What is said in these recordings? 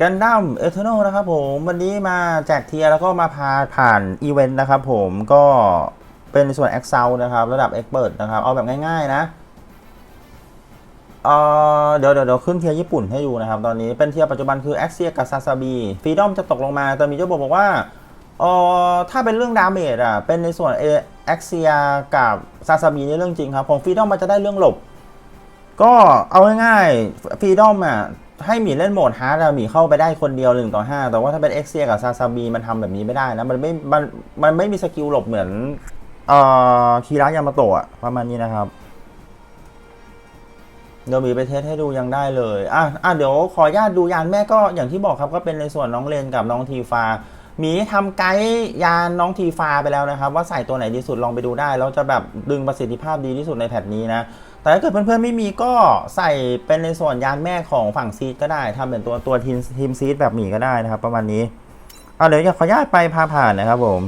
กันดั้มเอเทอร์นนะครับผมวันนี้มาแจกเทียร์แล้วก็มาพาผ่านอีเวนต์นะครับผมก็เป็นส่วน Excel นะครับระดับ Expert นะครับ เอาแบบง่ายๆนะเออเดี๋ยวเดี๋ยวเดี๋ยวขึ้นเทียร์ญี่ปุ่นให้ดูนะครับ ตอนนี้เป็นเทียร์ปัจจุบันคือ a x เ i a กับซาซาบีฟรีดอมจะตกลงมา แต่มีเจ้าบอกบอกว่าเออถ้าเป็นเรื่องดาเมจอะเป็นในส่วน a x เ i a กับซาซาบีนี่เรื่องจริงครับของฟรีดอมมันจะได้เรื่องหลบก็เอาง่ายๆฟรีดอมอะ ให้หมีเล่นโหมดฮาร์ดอะหมีเข้าไปได้คนเดียว1ต่อ5แต่ว่าถ้าเป็นเอ็กเซียกับซาซาบีมันทำแบบนี้ไม่ได้นะ มันไม่มันมันไม่มีสกิลหลบเหมือนเอ่อคีระยามาโตะประมาณนี้นะครับเดี๋ยวหมีไปเทสให้ดูยังได้เลย อะ อะ เดี๋ยวขออนุญาตดูยานแม่ก็อย่างที่บอกครับก็เป็นในส่วนน้องเลนกับน้องทีฟาหมีทำไกด์ยานน้องทีฟาไปแล้วนะครับ ว่าใส่ตัวไหนดีสุดลองไปดูได้ แล้วจะแบบดึงประสิทธิภาพดีที่สุดในแพทนี้นะ แต่ถ้าเกิดเพื่อนๆไม่มีก็ใส่เป็นในส่วนยานแม่ของฝั่งซีดก็ได้ทำเป็นตัวตัวทีมทีมซีดแบบหมีก็ได้นะครับ ประมาณนี้เอาเดี๋ยวขออนุญาตไปพาผ่านนะครับผม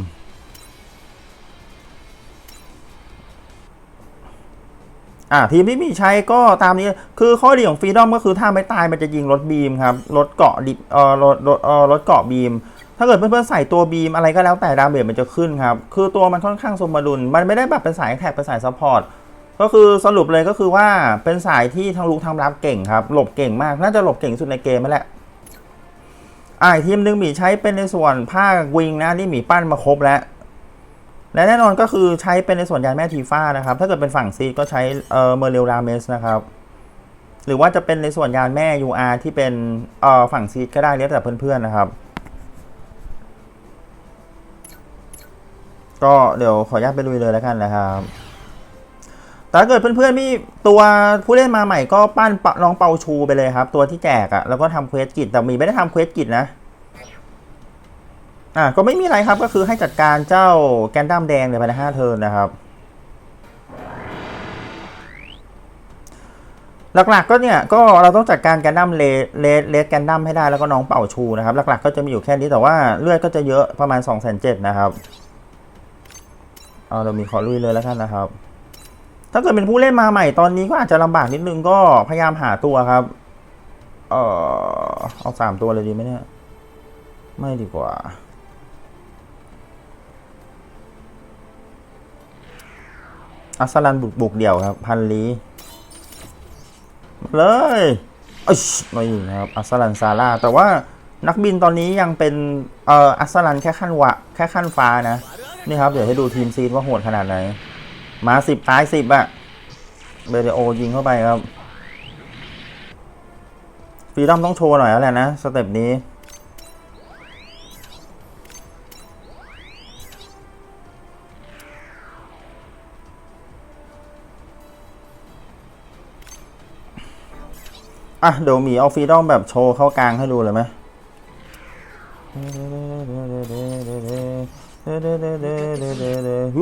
อ่าทีมที่มีใช้ก็ตามนี้คือข้อดีของฟรีดอมก็คือถ้าไม่ตายมันจะยิงรถบีมครับรถเกาะดิบเอ่อรถรถเอ่อรถเกาะบีม ถ้าเกิดเพื่อนๆใส่ตัวบีมอะไรก็แล้วแต่ดาเมจมันจะขึ้นครับ คือตัวมันค่อนข้างสมดุลมันไม่ได้แบบเป็นสายแท็กเป็นสายซัพพอร์ต ก็คือสรุปเลยก็คือว่าเป็นสายที่ทั้งลุกทั้งรับเก่งครับ หลบเก่งมาก น่าจะหลบเก่งสุดในเกมนั่นแหละอ่าอีกทีมหนึ่งหมีใช้เป็นในส่วนผ้าวิงนะนี่หมีปั้นมาครบแล้ว และแน่นอนก็คือใช้เป็นในส่วนยานแม่ทีฟ้านะครับ ถ้าเกิดเป็นฝั่งซีก็ใช้เอ่อเมเรลราเมสนะครับ หรือว่าจะเป็นในส่วนยานแม่ UR ที่เป็นเอ่อฝั่งซีก็ได้แล้วแต่เพื่อนๆนะครับก็เดี๋ยวขออนุญาตไปลุยเลยแล้วกันนะครับ แต่ถ้าเกิดเพื่อนๆมีตัวผู้เล่นมาใหม่ก็ปั้นปะน้องเปาชูไปเลยครับ ตัวที่แจกอะ่ะแล้วก็ทำเควสกิจแต่มีไม่ได้ทำเควสกิจนะอะก็ไม่มีอะไรครับก็คือให้จัดการเจ้าแกนดัมแดงเนี่ยภายในห้าเทิร์นนะครับ หลักๆก็เนี่ยก็เราต้องจัดการแกนดั้มเลเลเลสแกนดั้มให้ได้แล้วก็น้องเป่าชูนะครับ หลักๆ ก็จะมีอยู่แค่นี้แต่ว่าเลือดก็จะเยอะประมาณ2องแสนเจ็ดนะครับเอาเรามีขอลุยเลยแล้วกันนะครับ ถ้าเกิดเป็นผู้เล่นมาใหม่ตอนนี้ก็อาจจะลำบากนิดนึงก็พยายามหาตัวครับ เออเอาสามตัวเลยดีไหมเนี่ย ไม่ดีกว่า อัสลันบุกบุกเดี่ยวครับ พันลีเลยเอ้ยไม่ยิงนะครับ อัสลันซาร่า แต่ว่านักบินตอนนี้ยังเป็น เอ่อ อัสลันแค่ขั้นวะ แค่ขั้นฟ้านะ นี่ครับ เดี๋ยวให้ดูทีมซีดว่าโหดขนาดไหน มาสิบตายสิบอะเบเดโอยิงเข้าไปครับฟรีดอมต้องโชว์หน่อยแล้วแหละนะ สเต็ปนี้ อะ เดี๋ยวมีเอาฟรีดอมแบบโชว์เข้ากลางให้ดูเลยไหม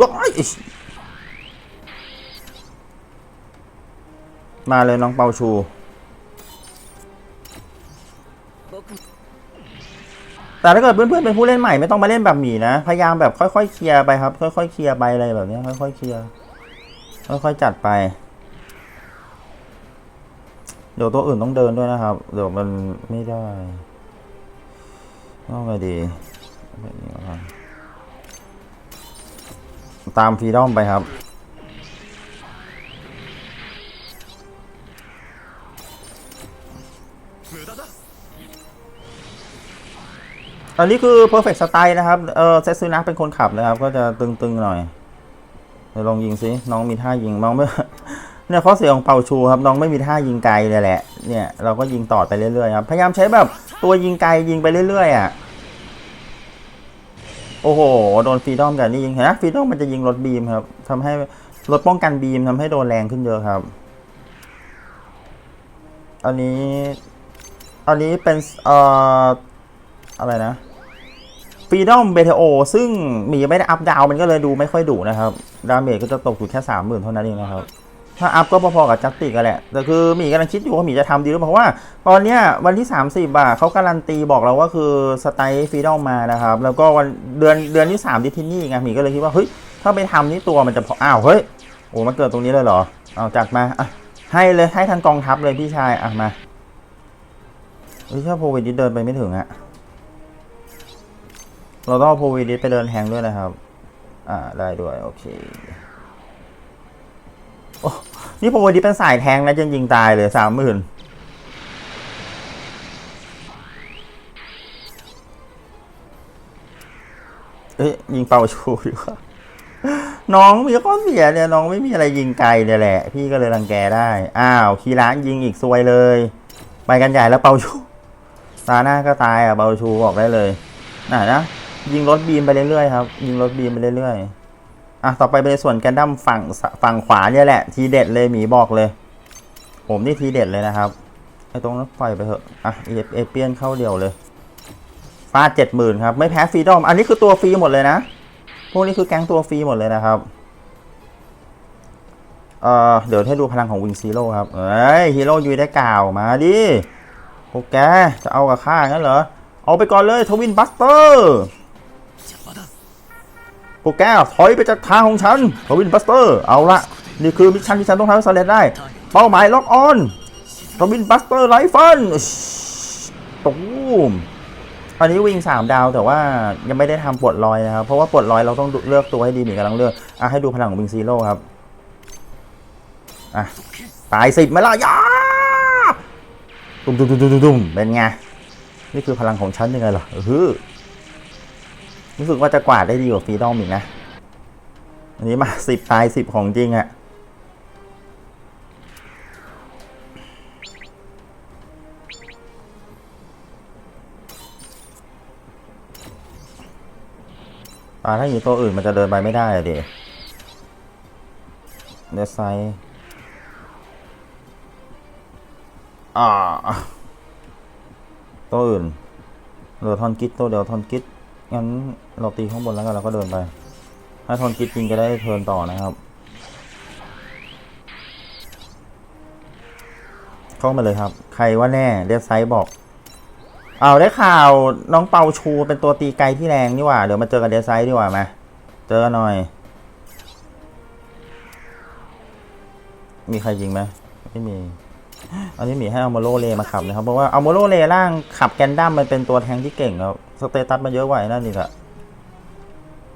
ว้าย มาเลยน้องเปาชู แต่ถ้าเกิดเพื่อนๆเป็นผู้เล่นใหม่ไม่ต้องมาเล่นแบบหมีนะ พยายามแบบค่อยๆเคลียร์ไปครับ ค่อยๆเคลียร์ไปอะไรแบบนี้ค่อยๆเคลียร์ค่อยๆจัดไป เดี๋ยวตัวอื่นต้องเดินด้วยนะครับ เดี๋ยวมันไม่ได้เอาไงดีตามฟรีดอมไปครับ อันนี้คือ perfect style นะครับ เออเซซูนะเป็นคนขับนะครับ ก็จะตึงๆหน่อยลองยิงสิ น้องมีท่ายิงมองไม่เนี่ยข้อเสียของเป่าชูครับ น้องไม่มีท่ายิงไกลเลยแหละ เนี่ยเราก็ยิงต่อไปเรื่อยๆครับ พยายามใช้แบบตัวยิงไกลยิงไปเรื่อยๆอะ โอ้โห โดนฟีดอมกับนี่ยิงเห็นไหมฟรีดอมมันจะยิงรถบีมครับทำให้รถป้องกันบีมทำให้โดนแรงขึ้นเยอะครับ อันนี้ อันนี้เป็นเอ่อ อะไรนะฟรีดอมเบเทโอซึ่งหมีไม่ได้อัพดาวมันก็เลยดูไม่ค่อยดุนะครับ ดาเมจก็จะตกอยู่แค่สามหมื่นเท่านั้นเองนะครับ ถ้าอัพก็พอๆกับจัสติกกันแหละ แต่คือหมีกำลังคิดอยู่ว่าหมีจะทำดีหรือเปล่าเพราะว่า ตอนเนี้ยวันที่ 30อะเขาการันตีบอกเราว่าคือสไตล์ฟรีดอมมานะครับ แล้วก็วันเดือนเดือนที่3ที่ที่นี่ไงหมีก็เลยคิดว่าเฮ้ยถ้าไปทำนี่ตัวมันจะพออ้าวเฮ้ยโอ้มันเกิดตรงนี้เลยเหรอเอาจัดมาอะให้เลยให้ทันกองทัพเลยพี่ชายอะมาเฮ้ยถ้าโพวิดิสเดินไปไม่ถึงอะ เราต้องเอาโพวิดิสไปเดินแทงด้วยนะครับ อ่าได้ด้วยโอเคโอ้นี่โพวิดิสเป็นสายแทงนะจริงตายเลยสามหมื่นเอ้ยยิงเป่าชูดีกว่าน้องมีข้อเสียเนี่ยน้องไม่มีอะไรยิงไกลเนี่ยแหละ พี่ก็เลยรังแกได้ อ้าวคีร้านยิงอีกซวยเลย ไปกันใหญ่แล้วเป่าชูตาหน้าก็ตายอะเป่าชูบอกได้เลยน่ะนะ ยิงรถบีมไปเรื่อยๆครับยิงรถบีมไปเรื่อยๆอะต่อไปเป็นในส่วนแกนดั้มฝั่งฝั่งขวาเนี่ยแหละ ทีเด็ดเลยหมีบอกเลย ผมนี่ทีเด็ดเลยนะครับไอ้ตรงนั้นปล่อยไปเถอะอะเอเอเปียนเข้าเดียวเลยฟาดเจ็ดหมื่นครับ ไม่แพ้ฟรีดอม อันนี้คือตัวฟรีหมดเลยนะ พวกนี้คือแก๊งตัวฟรีหมดเลยนะครับ เอ่อ เดี๋ยวให้ดูพลังของวิงซีโร่ครับ เอ้ยฮีโร่ยูได้กล่าวมาดิพวกแกจะเอากับข้างั้นเหรอ เอาไปก่อนเลยทวินบัสเตอร์ พวกแกถอยไปจากทางของฉันทวินบัสเตอร์ เอาละนี่คือมิชชั่นที่ฉันต้องทำให้สำเร็จได้ เป้าหมายล็อกออนทวินบัสเตอร์ไลฟันตูมอันนี้วิ่งสามดาวแต่ว่ายังไม่ได้ทำปลดลอยนะครับ เพราะว่าปลดลอยเราต้องเลือกตัวให้ดีหมีกำลังเลือกอะให้ดูพลังของวิงซีโร่ครับ อะ ตายสิบไหมล่ะยาตุ้มตุ้มตุ้มตุ้มตุ้มเป็นไง นี่คือพลังของฉันยังไงล่ะเออ รู้สึกว่าจะกวาดได้ดีกว่าฟรีดอมอีกนะ อันนี้มาสิบตายสิบของจริงอะอ่าถ้าอยู่ตัวอื่นมันจะเดินไปไม่ได้อะดิเดซไซอ่าตัวอื่นเหลือทอนกิตตัวเดียวทอนกิต งั้นเราตีข้างบนแล้วกันเราก็เดินไป ถ้าทนกิตจริงจะได้เทิร์นต่อนะครับ เข้ามาเลยครับ ใครว่าแน่เดซไซบอกเอาได้ข่าวน้องเปาชูเป็นตัวตีไกลที่แรงนี่หว่า เดี๋ยวมาเจอกันเดซไซดีกว่ามาเจอหน่อย มีใครยิงไหมไม่มี อันนี้มีให้เอาโมโรเลมาขับนะครับเพราะว่าเอาโมโรเลร่างขับแกนดั้มมันเป็นตัวแทงที่เก่งครับสเตตัสมันเยอะกว่าไอ้นั่นอีกอะ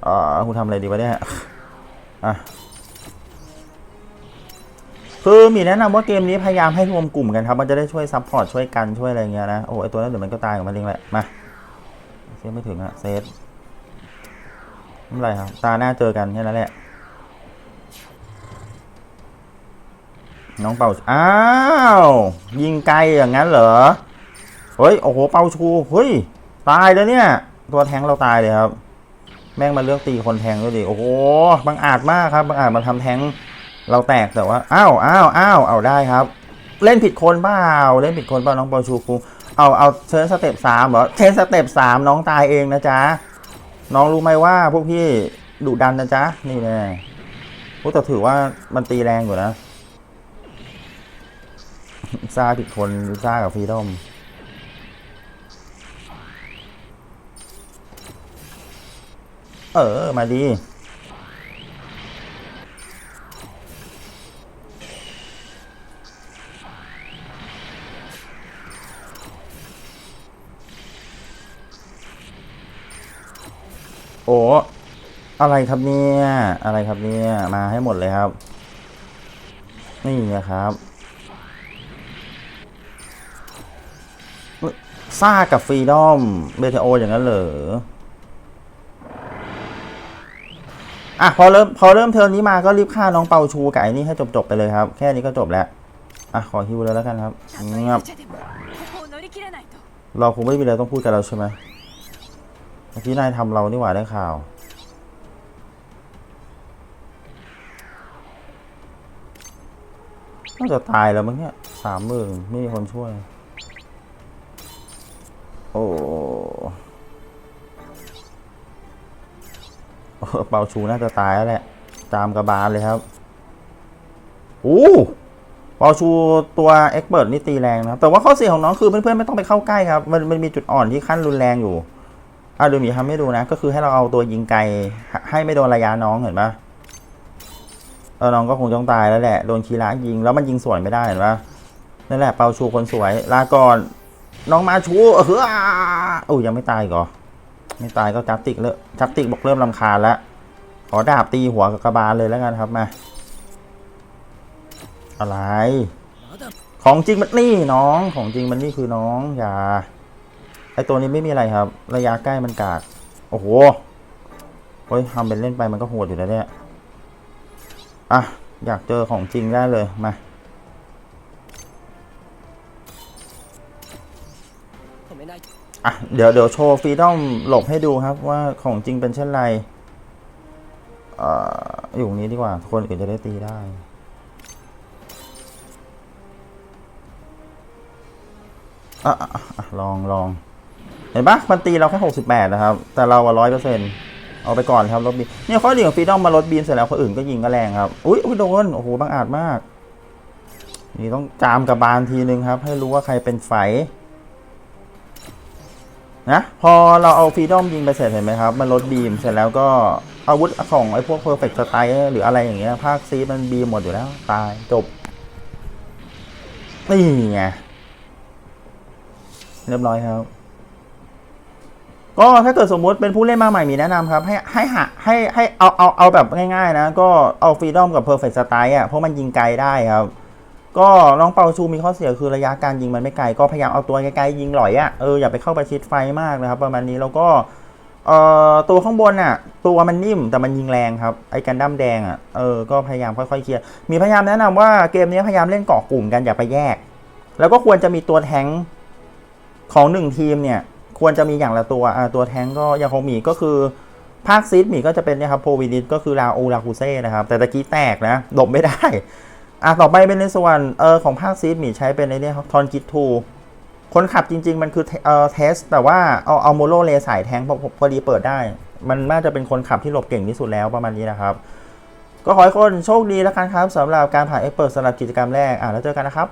อ่าคุณทำอะไรดีวะเนี่ยอะคือมีแนะนำว่าเกมนี้พยายามให้รวมกลุ่มกันครับ มันจะได้ช่วยซัพพอร์ตช่วยกันช่วยอะไรเงี้ยนะ โอ้ไอตัวนั้นเดี๋ยวมันก็ตายของมันเองแหละ มาเซฟไม่ถึงอะเซฟไม่ไรครับ ตาหน้าเจอกันแค่นั้นแหละ น้องเป่าอ้าว ยิงไกลอย่างนั้นเหรอ เฮ้ย โอ้โห เป่าชูเฮ้ย ตายแล้วเนี่ย ตัวแทงเราตายเลยครับ แม่งมาเลือกตีคนแทงด้วยดิ โอ้โห บังอาจมากครับ บังอาจมาทำแทงเราแตกแต่ว่า อ้าวอ้าวอ้าวเอาได้ครับ เล่นผิดคนเปล่า เล่นผิดคนเปล่าน้องเป่าชูคุงเอาเอาเชิญสเต็ปสามเหรอเชิญสเต็ปสามน้องตายเองนะจ๊ะ น้องรู้ไหมว่าพวกพี่ดุดันนะจ๊ะ นี่แน่พวกแต่ถือว่ามันตีแรงอยู่นะ ซ่าผิดคนซ่ากับฟรีดอมเออ มาดีโอ้อะไรครับเนี่ย อะไรครับเนี่ย มาให้หมดเลยครับ นี่นะครับ ซ่ากับฟรีดอมเบเทโออย่างนั้นเหรออะพอเริ่มพอเริ่มเทอมนี้มาก็รีบฆ่าน้องเปาชูกับไอ้นี่ให้จบๆไปเลยครับ แค่นี้ก็จบแล้วอะขอฮิวเลยแล้วกันครับเงียบเราคงไม่มีอะไรต้องพูดกับเราใช่ไหมเมื่อกี้นายทำเรานี่หว่าได้ข่าว น่าจะตายแล้วมั้งเนี่ยสามหมื่นไม่มีคนช่วย เปาชูน่าจะตายแล้วแหละจามกระบาลเลยครับโอ้เปาชูตัวเอ็กเบิร์นี่ตีแรงนะครับแต่ว่าข้อเสียของน้องคือเพื่อนๆไม่ต้องไปเข้าใกล้ครับ มันมันมีจุดอ่อนที่ขั้นรุนแรงอยู่อะดี๋ยวหมีทำให้ดูนะ ก็คือให้เราเอาตัวยิงไกลให้ไม่โดนระยะน้องเห็นปะเออน้องก็คงต้องตายแล้วแหละโดนคีระยิงแล้วมันยิงสวนไม่ได้เห็นปะนั่นแหละเปาชูคนสวยลาก่อนน้องมาชูเออเฮ้อโอ้ยยังไม่ตายกเหรอ ไม่ตายก็จับติกเลยจับติกบอกเริ่มลำคาญแล้ว ขอดาบตีหัวกับกระบาลเลยแล้วกันครับมา อะไร ของจริงมันนี่น้อง ของจริงมันนี่คือน้องอย่า ไอตัวนี้ไม่มีอะไรครับ ระยะใกล้มันกากโอ้โหโอ้ยทำเป็นเล่นไปมันก็โหดอยู่แล้วเนี่ย อะ อยากเจอของจริงได้เลย มา อะเดี๋ยวเดี๋ยวโชว์ฟรีดอมหลบให้ดูครับว่าของจริงเป็นเช่นไรออยู่นี้ดีกว่า คนอื่นจะได้ตีได้ อะลองลอง เห็นปะมันตีเราแค่หกสิบแปดนะครับ แต่เราอะร้อยเปอร์เซ็นต์เอาไปก่อนครับลดบีมเนี่ยข้อดีของฟรีดอมมาลดบีมเสร็จแล้วคนอื่นก็ยิงก็แรงครับ อุ้ยอุ้ยโดน โอ้โหบังอาจมาก นี่ต้องจามกับบานทีนึงครับ ให้รู้ว่าใครเป็นไฟ นะพอเราเอาฟรีดอมยิงไปเสร็จเห็นไหมครับ มันลดบีมเสร็จแล้วก็อาวุธของไอ้พวก perfect strike หรืออะไรอย่างเงี้ยภาคซีมันบีมหมดอยู่แล้ว ตายจบ นี่ไงเรียบร้อยครับ ก็ถ้าเกิดสมมุติเป็นผู้เล่นมาใหม่มีแนะนำครับ ให้ให้หาให้ให้เอาเอาเอาแบบง่ายๆนะ ก็เอาฟรีดอมกับ perfect strike อะเพราะมันยิงไกลได้ครับ ก็น้องเปาชูมีข้อเสียคือระยะการยิงมันไม่ไกล ก็พยายามเอาตัวไกลๆยิงหลอยอะ่ะเอออย่าไปเข้าไปชิดไฟมากนะครับ ประมาณนี้แล้วก็เอ่อตัวข้างบนอะ ตัวมันนิ่มแต่มันยิงแรงครับไอ้กันดั้มแดงอะเออก็พยายามค่อยๆเคลียร์มีพยายามแนะนำว่าเกมนี้พยายามเล่นเกาะกลุ่มกันอย่าไปแยก แล้วก็ควรจะมีตัวแทงของหนึ่งทีมเนี่ย ควรจะมีอย่างละตัวอ่าตัวแทงก็ยังคงมีก็คือภาคซีดหมีก็จะเป็นนี่ยครับโพวินิสก็คือลาอูลาคูเซ่นะครับ แต่ตะกี้แตกนะดบไม่ได้ อะต่อไปเป็นในส่วนเออของภาคซีดหมีใช้เป็นในเนี่ยครับทอนกิททูคนขับจริง ๆ มันคือเออเทส แต่ว่าเอาเอาโมโลเลสายแทงพอพอพอดีเปิดได้ มันน่าจะเป็นคนขับที่หลบเก่งที่สุดแล้วประมาณนี้นะครับ ก็ขอให้คนโชคดีแล้วกันครับสำหรับการผ่านเอ็กเปิดสำหรับกิจกรรมแรกอะแล้วเจอกันนะครับ